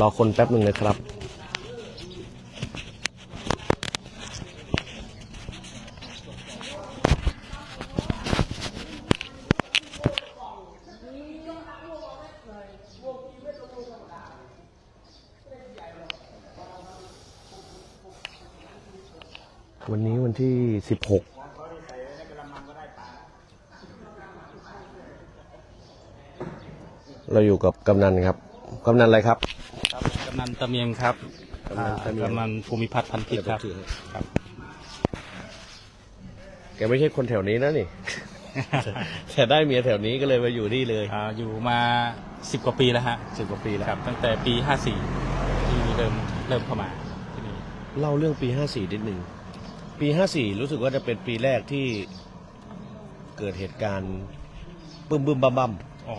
รอคนแป๊บหนึ่งนะครับ วันนี้วันที่สิบหกเราอยู่กับกำนันครับ กำนันอะไรครับ นันตะเมียงครับกำนันตะเมียงอ่ากำนันภูมิพัฒน์พันธุ์พิษครับ ครับ แกไม่ใช่คนแถวนี้นะนี่ แต่ได้เมียแถวนี้ก็เลยมาอยู่นี่เลยอ่าอยู่มาสิบกว่าปีแล้วฮะสิบกว่าปีแล้วครับ ตั้งแต่ปีห้าสี่ที่เริ่มเริ่มเข้ามาที่นี่เล่าเรื่องปีห้าสี่นิดหนึ่ง ปีห้าสี่รู้สึกว่าจะเป็นปีแรกที่เกิดเหตุการณ์บึ้มบึ้มบัมบัมอ๋อ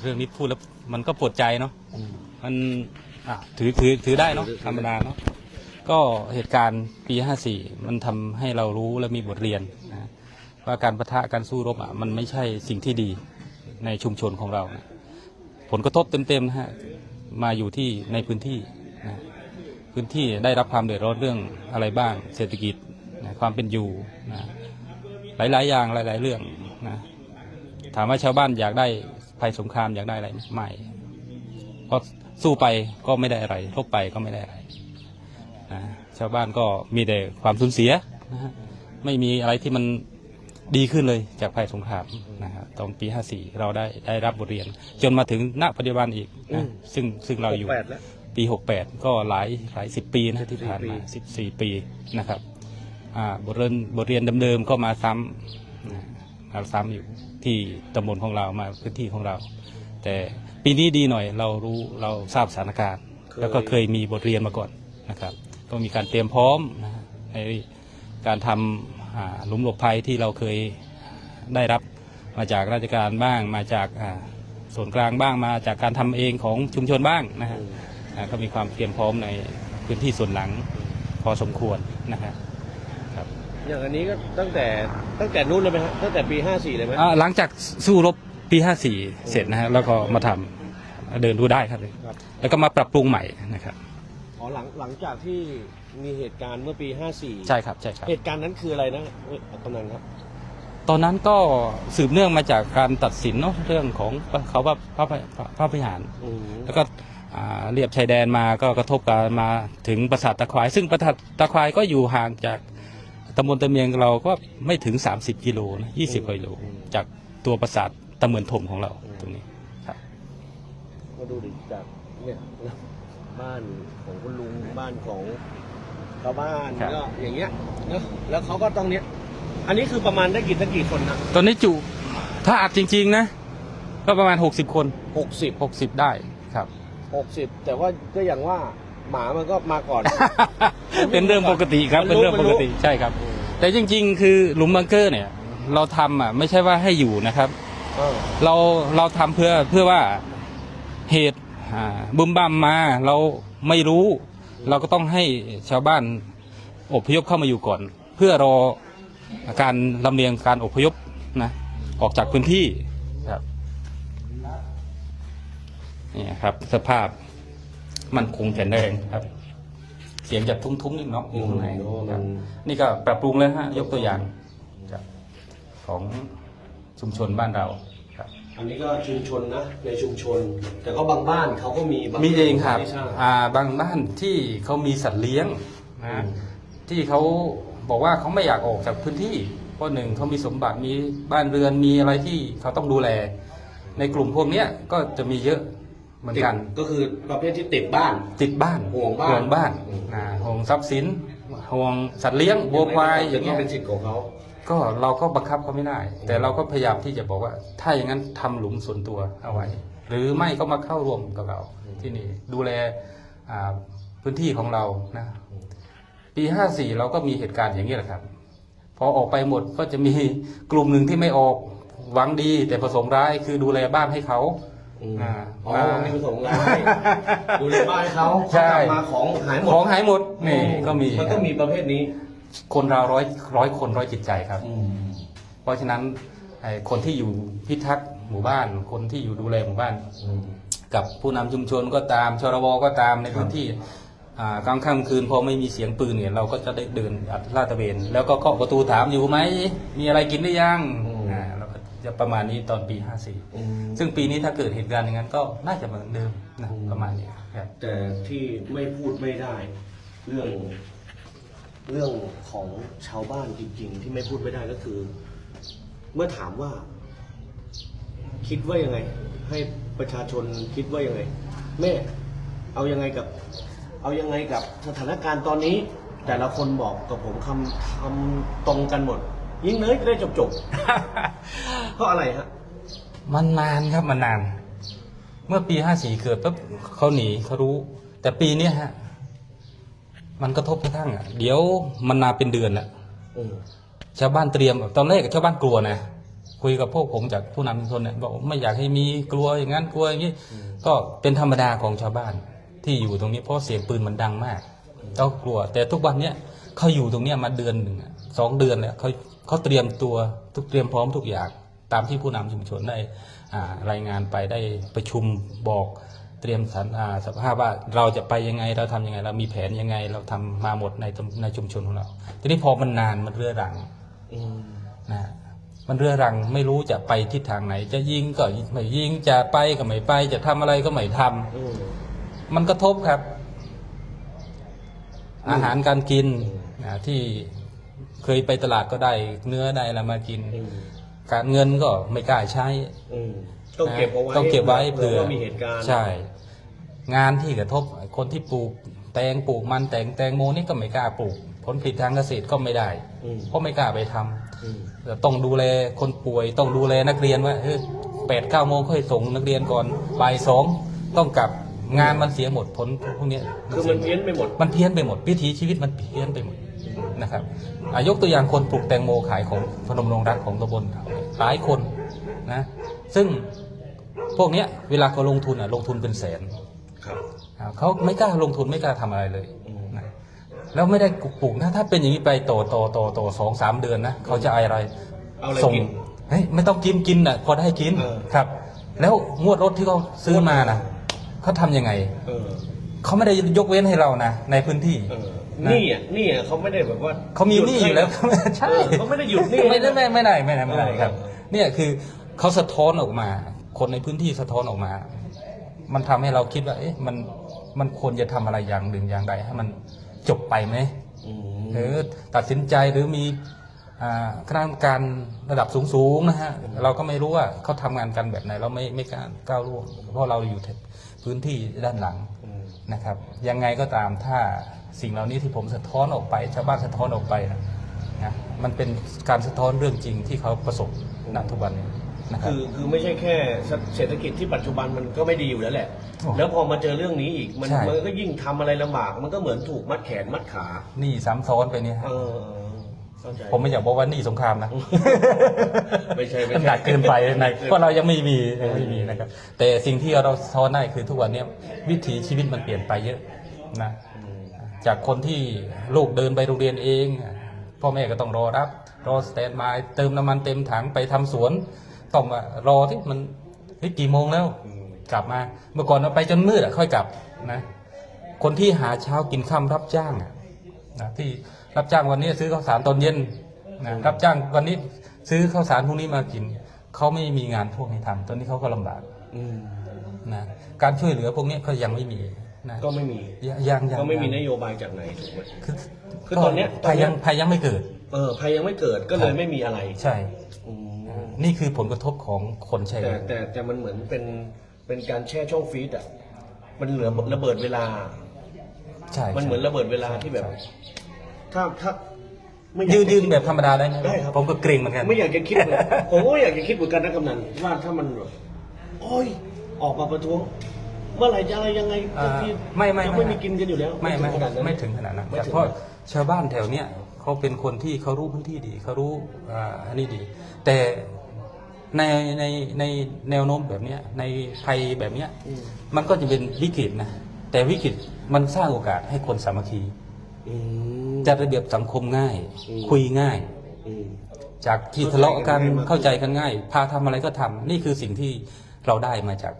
เรื่องนี้พูดแล้วมันก็ปวดใจเนาะ มันอะถือถือถือได้เนาะธรรมดาเนาะก็เหตุการณ์ปีห้าสี่มันทำให้เรารู้และมีบทเรียนนะว่าการประทะการสู้รบอะมันไม่ใช่สิ่งที่ดีในชุมชนของเรานะผลกระทบเต็มๆนะฮะมาอยู่ที่ในพื้นที่นะพื้นที่ได้รับความเดือดร้อนเรื่องอะไรบ้าง เศรษฐกิจนะความเป็นอยู่นะหลายๆ อย่างหลาย ๆ เรื่องนะถามว่าชาวบ้านอยากได้ภัยสงครามอยากได้อะไรไหม ไม่เพราะสู้ไปก็ไม่ได้อะไรรบไปก็ไม่ได้อะไรนะชาวบ้านก็มีแต่ความสูญเสียนะฮะไม่มีอะไรที่มันดีขึ้นเลยจากภัยสงครามนะครับตอนปี 54 เราได้ได้รับบทเรียน จนมาถึงณปัจจุบันอีกนะซึ่งซึ่งเราอยู่แปดแล้ว ปี 68 ก็หลายหลายสิบปีนะที่ผ่านมา 14 ปีนะครับอ่าบทเรียนบทเรียนเดิมๆก็มาซ้ำนะมาซ้ำอยู่ที่ตำบลของเรามาพื้นที่ของเรา แต่ ปีนี้ดีหน่อยเรารู้เราทราบสถานการณ์เคยแล้วก็เคยมีบทเรียนมาก่อนนะครับก็มีการเตรียมพร้อมนะในการทำอ่าหลุมหลบภัยที่เราเคยได้รับมาจากราชการบ้างมาจากอ่าส่วนกลางบ้างมาจากการทำเองของชุมชนบ้างนะฮะอ่าก็มีความเตรียมพร้อมในพื้นที่ส่วนหลังพอสมควรนะครับครับอย่างอันนี้ก็ตั้งแต่ตั้งแต่นู้นเลยไหมฮะตั้งแต่ปีห้าสี่เลยไหมอ่าหลังจากสู้รบ ปี54เสร็จนะฮะแล้วก็มาทำเดินดูได้ครับ ครับแล้วก็มาปรับปรุงใหม่นะครับ อ๋อหลังหลังจากที่มีเหตุการณ์เมื่อปีห้าสี่ใช่ครับใช่ครับ เหตุการณ์นั้นคืออะไรนะเอ้ยกำนันครับ ตอนนั้นก็สืบเนื่องมาจากการตัดสินเนาะเรื่องของเขาว่าพระพระพระพิหาร อืมแล้วก็อ่าเรียบชายแดนมาก็กระทบกันมาถึงปราสาทตะควาย ซึ่งปราสาทตะควายก็อยู่ห่างจากตำบลตะเมียงเราก็ไม่ถึง 30 กิโลนะ20กิโลจากตัวปราสาท ตะเมือนถมของเราตรงนี้ครับก็ดูดิจากเนี่ยบ้านของคุณลุงบ้านของชาวบ้านครับ ก็อย่างเงี้ยเนอะแล้วเขาก็ต้องเนี้ยอันนี้คือประมาณได้กี่ตั้งกี่คนนะตอนนี้จุถ้าอัดจริง ๆ นะ ก็ประมาณ 60 คน หกสิบ60 ได้ครับ หกสิบแต่ว่าก็อย่างว่าหมามันก็มาก่อน เป็นเรื่องปกติครับมันเป็นรู้เรื่องปกติใช่ครับ แต่จริง ๆ คือหลุมบังเกอร์เนี่ย เราทำอะไม่ใช่ว่าให้อยู่นะครับ เออเราเราทำเพื่อเพื่อว่าเหตุอ่าบุมบัมมาเราไม่รู้ เราก็ต้องให้ชาวบ้านอพยพเข้ามาอยู่ก่อน เพื่อรอการลำเลียงการอพยพนะออกจากพื้นที่ครับนี่ครับ สภาพมันคงแข็งแรงครับ เสียงจะทุ้มๆนิดเนาะอยู่ข้างในครับนี่ก็ปรับปรุงแล้วฮะยกตัวอย่างครับของ ชุมชนบ้านเราครับ อันนี้ก็ชุมชนนะในชุมชน แต่ก็บางบ้านเขาก็มีบางมีเองครับไม่ทาอ่าบางบ้านที่เขามีสัตว์เลี้ยงนะที่เขาบอกว่าเขาไม่อยากออกจากพื้นที่เพราะหนึ่งเขามีสมบัติมีบ้านเรือนมีอะไรที่เขาต้องดูแล ในกลุ่มพวกเนี้ยก็จะมีเยอะเหมือนกัน ก็คือประเภทที่ติดบ้าน ติดบ้านห่วงบ้าน ห่วงบ้านนะห่วงทรัพย์สินห่วงสัตว์เลี้ยงวัวควายอย่างเงี้เงี้ยเป็นสิทธิ์ของเขา ก็เราก็บังคับเขาไม่ได้ แต่เราก็พยายามที่จะบอกว่า ถ้าอย่างนั้นทำหลุมส่วนตัวเอาไว้ หรือไม่ก็มาเข้าร่วมกับเราที่นี่ดูแลอ่าพื้นที่ของเรานะปีห้าสี่เราก็มีเหตุการณ์อย่างนี้แหละครับ พอออกไปหมดก็จะมีกลุ่มหนึ่งที่ไม่ออกหวังดี แต่ประสงค์ร้ายคือดูแลบ้านให้เขาอืมอ่าอ๋อมาวันนี้ประสงค์ร้ายดูแลบ้านเขาใช่เขากลับมาของหายหมดของหายหมดนี่ก็มีมันก็มีประเภทนี้ คนเราร้อยร้อยคนร้อยจิตใจครับ อืมเพราะฉะนั้นไอ้คนที่อยู่พิทักษ์หมู่บ้าน คนที่อยู่ดูแลหมู่บ้าน อืม กับผู้นำชุมชนก็ตามชรบก็ตามในพื้นที่อ่ากลางค่ำคืนพอไม่มีเสียงปืนเนี่ยเราก็จะได้เดินอัดลาดตระเวน แล้วก็เคาะประตูถามอยู่ไหม มีอะไรกินหรือยังอ่าเราก็จะประมาณนี้ตอนปี54 ซึ่งปีนี้ถ้าเกิดเหตุการณ์อย่างนั้นก็น่าจะเหมือนเดิมนะประมาณนี้ครับ แต่ที่ไม่พูดไม่ได้ เรื่อง เรื่องของชาวบ้านจริง ๆ ที่ไม่พูดไม่ได้ก็คือ เมื่อถามว่า คิดว่ายังไง ให้ประชาชนคิดว่ายังไง แม่ เอายังไงกับ เอายังไงกับสถานการณ์ตอนนี้ แต่ละคนบอกกับผมคำคำตรงกันหมด ยิ่งเนยจะได้จบจบๆ เพราะอะไรฮะ มันนานครับมันนาน เมื่อปีห้าสี่เกิดปุ๊บเขาหนีเขารู้ แต่ปีเนี้ยฮะ มันกระทบกระทั่งอะเดี๋ยวมันนานเป็นเดือนแล้วอืมชาวบ้านเตรียมตอนแรกชาวบ้านกลัวนะคุยกับพวกผมจากผู้นำชุมชนเนี่ยบอกไม่อยากให้มีกลัวอย่างนั้นกลัวอย่างนี้ก็เป็นธรรมดาของชาวบ้านที่อยู่ตรงนี้เพราะเสียงปืนมันดังมากก็กลัว แต่ทุกวันเนี้ยเขาอยู่ตรงเนี้ยมาเดือนหนึ่งอะสองเดือนแล้วเขาเขาเตรียมตัวทุกเตรียมพร้อมทุกอย่างตามที่ผู้นำชุมชนได้อ่ารายงานไปได้ประชุมบอก เตรียมสรรอ่าสภาพว่าเราจะไปยังไงเราทำยังไง เรามีแผนยังไง เราทำมาหมดในตำในชุมชนของเรา ทีนี้พอมันนานมันเรื้อรังอืมนะฮะมันเรื้อรังไม่รู้จะไปทิศทางไหน จะยิงก็ไม่ยิงจะไปก็ไม่ไป จะทำอะไรก็ไม่ทำอืมมันกระทบครับ อาหารการกินนะที่เคยไปตลาดก็ได้ เนื้อได้อะไรมากินอืมการเงินก็ไม่กล้าใช้อืม ต้องเก็บเอาไว้ต้องเก็บไว้เผื่เผื่ออว่ามีเหตุการณ์ใช่ งานที่กระทบคนที่ปลูกแตงปลูกมันแตงแตงโมนี่ก็ไม่กล้าปลูก ผลผลิตทางเกษตรก็ไม่ได้อืมเพราะไม่กล้าไปทำอืมต้องดูแลคนป่วยต้องดูแลนักเรียนว่าเออแปดเก้าโมงค่อยส่งนักเรียนก่อนบ่ายสองต้องกลับงานมันเสียหมดผลพวกเนี้ยคือมันเพี้ยนไปหมดมันเพี้ยนไปหมดวิถีชีวิตมันเพี้ยนไปหมดนะครับอายกตัวอย่างคนปลูกแตงโมขายของพนมรงรักของตำบลหลายคนนะ ซึ่งพวกเนี้ยเวลาเขาลงทุนอะลงทุนเป็นแสนครับอ่าเขาไม่กล้าลงทุนไม่กล้าทำอะไรเลยอืมนะแล้วไม่ได้ปลูกนะถ้าเป็นอย่างนี้ไปโตโตโตโตสองสามเดือนนะเขาจะเอาอะไรเอาอะไรส่งกินเฮ้ยไม่ต้องกินกินอะพอได้กินเออครับ แล้วงวดรถที่เขาซื้อมานะเขาทำยังไงเออเขาไม่ได้ยกเว้นให้เรานะในพื้นที่เออนะนี่อะนี่อะเขาไม่ได้แบบว่าเขามีหนี้อยู่แล้วใช่เออเขาไม่ได้หยุดหนี้ไม่ได้ไม่ไม่ได้ไม่ได้ไม่ได้ครับเออเนี่ยคือ เขาสะท้อนออกมา คนในพื้นที่สะท้อนออกมา มันทำให้เราคิดว่า เอ๊ะมันมันควรจะทำอะไรอย่างหนึ่งอย่างใดให้มันจบไปไหมอืมหรือตัดสินใจหรือมีอ่าคณะกรรมการระดับสูงๆนะฮะเราก็ไม่รู้ว่าเขาทำงานกันแบบไหนเราไม่ไม่กล้าก้าวล่วงเพราะเราอยู่พื้นที่ด้านหลังอืมนะครับ ยังไงก็ตามถ้าสิ่งเหล่านี้ที่ผมสะท้อนออกไปชาวบ้านสะท้อนออกไปนะนะมันเป็นการสะท้อนเรื่องจริงที่เขาประสบณทุกวันนี้ นะครับ คือคือไม่ใช่แค่เศรษฐกิจที่ปัจจุบันมันก็ไม่ดีอยู่แล้วแหละ โอ้แล้วพอมาเจอเรื่องนี้อีกมันใช่ มันก็ยิ่งทำอะไรลำบาก มันก็เหมือนถูกมัดแขนมัดขานี่ซ้ำซ้อนไปเนี่ยฮะเออเออเข้าใจ ผมไม่อยากบอกว่านี่สงครามนะไม่ใช่ไม่ใช่หนักเกินไปในเพราะเรายังไม่มียังไม่มีนะครับ แต่สิ่งที่เราสะท้อนได้คือทุกวันเนี้ยวิถีชีวิตมันเปลี่ยนไปเยอะนะอืมจากคนที่ลูกเดินไปโรงเรียนเอง พ่อแม่ก็ต้องรอรับ รอสแตนบายเติมน้ำมันเต็มถังไปทำสวน ต้องมารอที่มันเฮ้ยกี่โมงแล้วอืมกลับมา เมื่อก่อนเราไปจนมืดอะค่อยกลับนะ คนที่หาเช้ากินค่ำรับจ้างอะนะที่รับจ้างวันนี้ซื้อข้าวสารตอนเย็นนะรับจ้างวันนี้ซื้อข้าวสารพรุ่งนี้มากินเขาไม่มีงานพวกนี้ทำตอนนี้เขาก็ลำบากอืมนะการช่วยเหลือพวกนี้ก็ยังไม่มีนะก็ไม่มียังยังยังก็ไม่มีนโยบายจากไหนถูกไหมคือคือตอนเนี้ยตอนภัยเนี้ยยังภัยยังไม่เกิด เออภัยยังไม่เกิดก็เลยไม่มีอะไร ใช่อืม นี่คือผลกระทบของคนใช้แต่แต่แต่มันเหมือนเป็นเป็นการแช่ช่องฟรีดอะมันเหลือระเบิดเวลา ใช่มันเหมือนระเบิดเวลาที่แบบ ถ้าถ้าไม่อยากยืนจะยืนแบบธรรมดาได้ไหมได้ครับ ผมก็เกรงเหมือนกัน ไม่อยากจะคิดเลยผมก็ไม่อยากจะคิดเหมือนกันนะกำนันว่าถ้ามันแบบโอ้ยออกมาประท้วง เมื่อไหร่จะอะไรยังไงอ่าที่ไม่ไม่จะไม่มีกินกันอยู่แล้วไม่ไม่ถึงขนาดนั้น ไม่ถึงขนาดนั้นไม่ครับถึงเพราะชาวบ้านแถวเนี้ยเขาเป็นคนที่เขารู้พื้นที่ดีเขารู้อ่าอันนี้ดี แต่ ในในในแนวโน้มแบบเนี้ยในภัยแบบเนี้ยอืมมันก็จะเป็นวิกฤตนะแต่วิกฤตมันสร้างโอกาสให้คนสามัคคีอืม จัดระเบียบสังคมง่าย อืม คุยง่าย อืม จากที่ทะเลาะกันเข้าเข้าใจใจกักันนง่าง่าย ย พาทำอะไรก็ทำนี่คือสิ่งที่เราได้มาจาก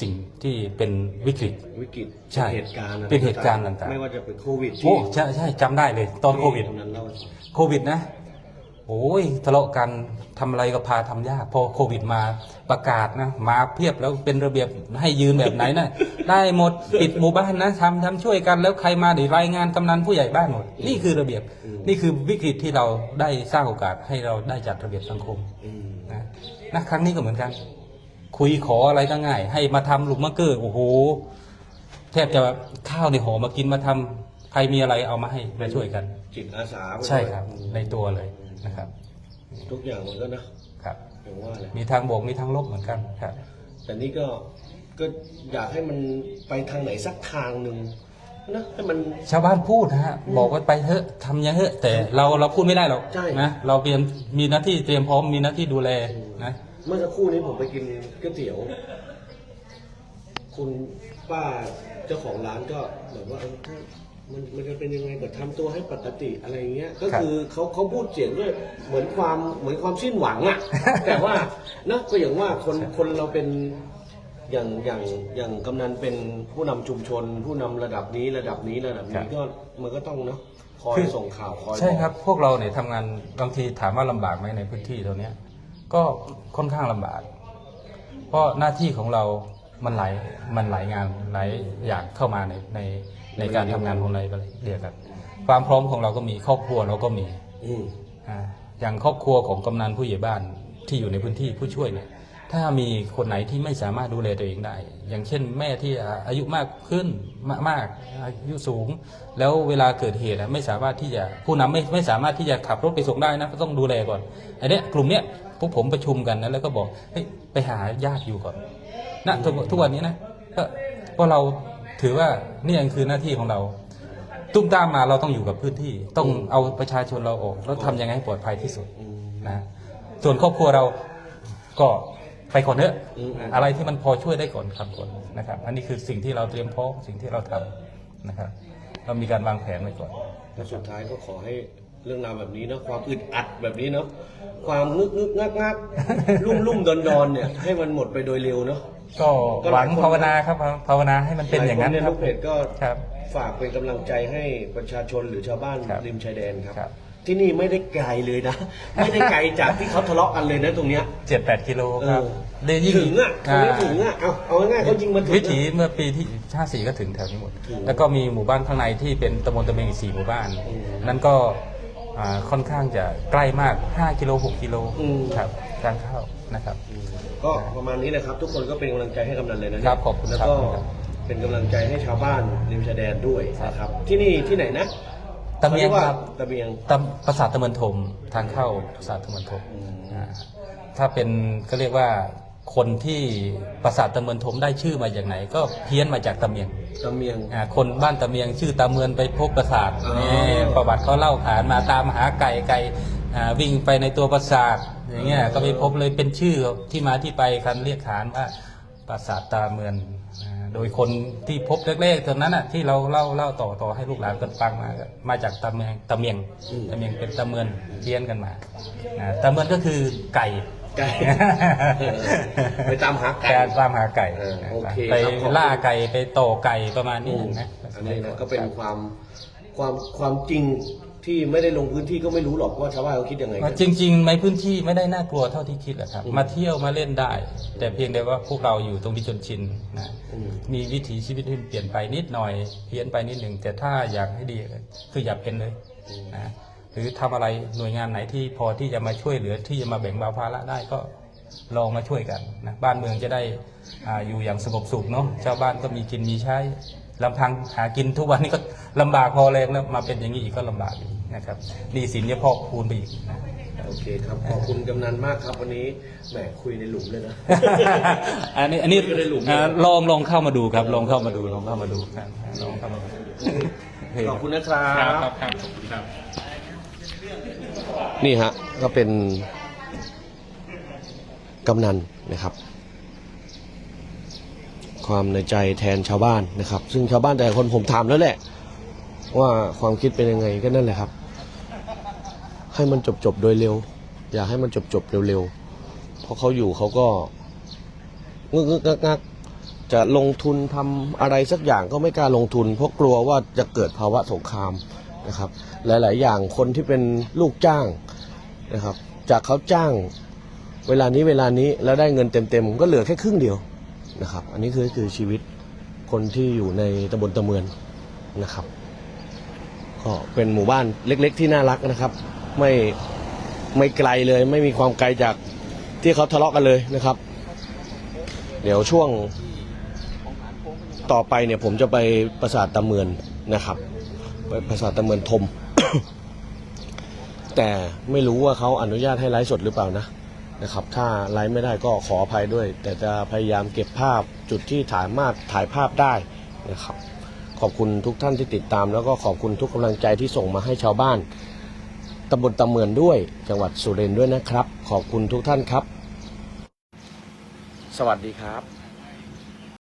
สิ่งที่เป็นวิกฤต วิกฤตใช่เหตุการณ์อะไรเป็นเหตุการณ์ต่างๆ ไม่ว่าจะเป็นโควิดโอ้ใช่ใช่จำได้เลย ตอนโควิดตรงนั้นเล่าให้ฟังโควิดนะ โอ้ยทะเลาะกันทำอะไรก็พาทำยาก พอโควิดมาประกาศนะมาเพียบแล้วเป็นระเบียบให้ยืนแบบไหนนะได้หมดปิดหมู่บ้านนะทำทำช่วยกันแล้วใครมาได้รายงานกำนันผู้ใหญ่บ้านหมด นี่คือระเบียบนี่คือวิกฤตที่เราได้สร้างโอกาสให้เราได้จัดระเบียบสังคมอืมนะนะครั้งนี้ก็เหมือนกัน คุยขออะไรก็ง่าย ให้มาทำหลุมมะเกอร์โอ้โหแทบจะข้าวในหอมากินมาทำใครมีอะไรเอามาให้มาช่วยกันจิตอาสาไปใช่ครับอืมในตัวเลย นะครับทุกอย่างมันก็นะครับอย่างว่าแหละมีทางบวกมีทางลบเหมือนกันครับ แต่นี่ก็ก็อยากให้มันไปทางไหนสักทางหนึ่งนะให้มันชาวบ้านพูดนะฮะบอกว่าไปเถอะทำอยังเถอะแต่เราเราพูดไม่ได้หรอกใช่นะเราเตรียมมีหน้าที่เตรียมพร้อมมีหน้าที่ดูแลนะเมื่อสักครู่นี้ผมไปกินก๋วยเตี๋ยว คุณป้าเจ้าของร้านก็แบบว่าเออถ้า มันมันจะเป็นยังไงก็ทำตัวให้ปกติอะไรเงี้ย ก็คือเขาเขาพูดเสียงด้วยเหมือนความเหมือนความสิ้นหวังอะแต่ว่านะก็อย่างว่าคนคนเราเป็นอย่างอย่างอย่างกำนันเป็นผู้นำชุมชน ผู้นำระดับนี้ระดับนี้ระดับนี้ก็มันก็ต้องเนาะคอยส่งข่าวคอยใช่อกครับพวกเราเนี่ยทำงานบางทีถามว่าลำบากไหมในพื้นที่ตัวเนี้ยก็ค่อนข้างลำบาก เพราะหน้าที่ของเรา มันหลายมันหลายงานหลายอย่างเข้ามาในในในการทำงานของเราเรียกกันความพร้อมของเราก็มีครอบครัวเราก็มีอืมอ่าอย่างครอบครัวของกำนันผู้ใหญ่บ้านที่อยู่ในพื้นที่ผู้ช่วยเนี่ย ถ้ามีคนไหนที่ไม่สามารถดูแลตัวเองได้ อย่างเช่น แม่ที่อายุมากขึ้นมามากอายุสูง แล้วเวลาเกิดเหตุอะไม่สามารถที่จะผู้นำไม่ไม่สามารถที่จะขับรถไปส่งได้นะก็ต้องดูแลก่อนอันเนี้ยกลุ่มเนี้ยพวกผมประชุมกันนะแล้วก็บอกเฮ้ยไปหาญาติอยู่ก่อน นะทุกทุกวันนี้นะก็เพราะเราถือว่านี่ยังคือหน้าที่ของเรา ตุ้มตามมาเราต้องอยู่กับพื้นที่ ต้องเอาประชาชนเราออกแล้วทำยังไงให้ปลอดภัยที่สุดอืมนะส่วนครอบครัวเราก็ไปก่อนเถอะอืมอะไรที่มันพอช่วยได้ก่อนทำก่อนนะครับ อันนี้คือสิ่งที่เราเตรียมพร้อมสิ่งที่เราทำนะครับ เรามีการวางแผนไว้ก่อนแล้วสุดท้ายก็ขอให้เรื่องราวแบบนี้เนาะความอึดอัดแบบนี้เนาะความงึกงึกงักงักลุ่มลุ่มดอนดอนเนี่ยให้มันหมดไปโดยเร็วเนาะ ก็ก็หหวัลายงคนภาวนาครับภาวนาให้มันเป็นอย่างนั้นหลคในครัลูบกเพจก็ครับฝากเป็นกำลังใจให้ประชาชนหรือชาวบ้านครับริมชายแดนครับครับ ที่นี่ไม่ได้ไกลเลยนะ ไม่ได้ไกลจากที่เขาทะเลาะกันเลยนะตรงเนี้ยเจ็ดแปดกิโลครับเออเดยวยิ่งถึงอะตรงนี้ถึงอะเอาเอาง่ายๆเขายิงมาถึงวิถีอะเมื่อปีที่ห้าสี่ก็ถึงแถวนี้หมดถึงแล้วก็มีหมู่บ้านข้างในที่เป็นตำบลตะเมงอีกสี่หมู่บ้านอืมนั้นก็อ่าค่อนข้างจะใกล้มาก 5 กิโล 6 กิโลอืมครับการเข้านะครับอืม ก็ประมาณนี้นะครับ ทุกคนก็เป็นกำลังใจให้กำนันเลยนะครับขอบคุณแล้วครับก็เป็นกำลังใจให้ชาวบ้านริมชายแดนด้วยนะครับ ที่นี่ที่ไหนนะตะเมียงขารีกว่าครับตะเมียง ตำประสาทตะเมินถมทางเข้าประสาทตะเมินถมอืม อ่าถ้าเป็นก็เรียกว่าคนที่ประสาทตะเมินถมได้ชื่อมาจากไหน ก็เพี้ยนมาจากตะเมียงตะเมียง อ่าคนบ้านตะเมียงชื่อตาเมือนไปพบประสาทอ๋อ นี่ประวัติเขาเล่าขานมาตามหาไก่ไก่อ่าวิ่งไปในตัวประสาท อย่างเงี้ยก็ไปพบเลยเป็นชื่อที่มาที่ไปคันเรียกขานว่าประสาทตาเมือนอ่าโดยคนที่พบแรกๆตอนนั้นอะที่เราเล่าเล่าต่อต่อให้ลูกหลานกันฟังมาก็มาจากตาเมืองตาเมียงตาเมียงเป็นตาเมือนเพี้ยนกันมาอ่าตาเมือนก็คือไก่ไก่เออไปตามหาไก่การตามหาไก่เออโอเคไปครับขอบคุณล่าไก่ไปโตไก่ประมาณนี้นะอันนี้นะก็เป็นความความความจริง ที่ไม่ได้ลงพื้นที่ก็ไม่รู้หรอกว่าชาวบ้านเขาคิดยังไงกัน จริง ๆ ในพื้นที่ไม่ได้น่ากลัวเท่าที่คิดแหละครับ มาเที่ยวมาเล่นได้ แต่เพียงแต่ว่าพวกเราอยู่ตรงนี้จนชินนะอืม มีวิถีชีวิตที่เปลี่ยนไปนิดหน่อยเพี้ยนไปนิดหนึ่งแต่ถ้าอยากให้ดีคืออย่าเป็นเลยนะหรือทำอะไรหน่วยงานไหนที่พอที่จะมาช่วยเหลือที่จะมาแบ่งเบาภาระได้ก็ลองมาช่วยกันนะบ้านเมืองจะได้อาอยู่อย่างสงบสุขเนาะชาวบ้านก็มีกินมีใช้ ลำพังหากินทุกวันนี้ก็ลำบากพอแรงแล้วมาเป็นอย่างนี้อีกก็ลำบากอีกนะครับหนีสินจะพอกคูณไปอีกนะโอเคครับ ขอบคุณกำนันมากครับวันนี้แหมคุยในหลุมเลยนะ อันนี้อันนี้อยู่ในหลุม อ่าลองลองเข้ามาดูครับ ลองเข้ามาดูลองเข้ามาดูครับลองเข้ามาดูขอบคุณนะครัครับบ ครับครับขอบคุณครับ นี่ฮะก็เป็นกำนันนะครับ ความในใจแทนชาวบ้านนะครับ ซึ่งชาวบ้านแต่คนผมถามแล้วแหละ ว่าความคิดเป็นยังไงก็นั่นแหละครับ ให้มันจบจบโดยเร็ว อยากให้มันจบจบเร็วๆเพราะเขาอยู่เขาก็งึกงึกงักงักจะลงทุนทำอะไรสักอย่างก็ไม่กล้าลงทุน เพราะกลัวว่าจะเกิดภาวะสงครามนะครับ หลาย ๆ อย่างคนที่เป็นลูกจ้างนะครับ จากเขาจ้างเวลานี้เวลานี้แล้วได้เงินเต็ม ๆ ก็เหลือแค่ครึ่งเดียว นะครับ อันนี้คือคือชีวิตคนที่อยู่ในตำบลตะเมือนนะครับ ก็เป็นหมู่บ้านเล็ก ๆ ที่น่ารักนะครับ ไม่ไม่ไกลเลยไม่มีความไกลจากที่เขาทะเลาะกันเลยนะครับ เดี๋ยวช่วงต่อไปเนี่ยผมจะไปปราสาทตะเมือนนะครับ ไปปราสาทตะเมือนทม แต่ไม่รู้ว่าเขาอนุญาตให้ไลฟ์สดหรือเปล่านะ นะครับถ้าไลฟ์ไม่ได้ก็ขออภัยด้วย แต่จะพยายามเก็บภาพจุดที่ถ่ายมาถ่ายภาพได้นะครับ ขอบคุณทุกท่านที่ติดตาม แล้วก็ขอบคุณทุกกำลังใจที่ส่งมาให้ชาวบ้านตำบลตะเมือนด้วย จังหวัดสุรินทร์ด้วยนะครับ ขอบคุณทุกท่านครับ สวัสดีครับ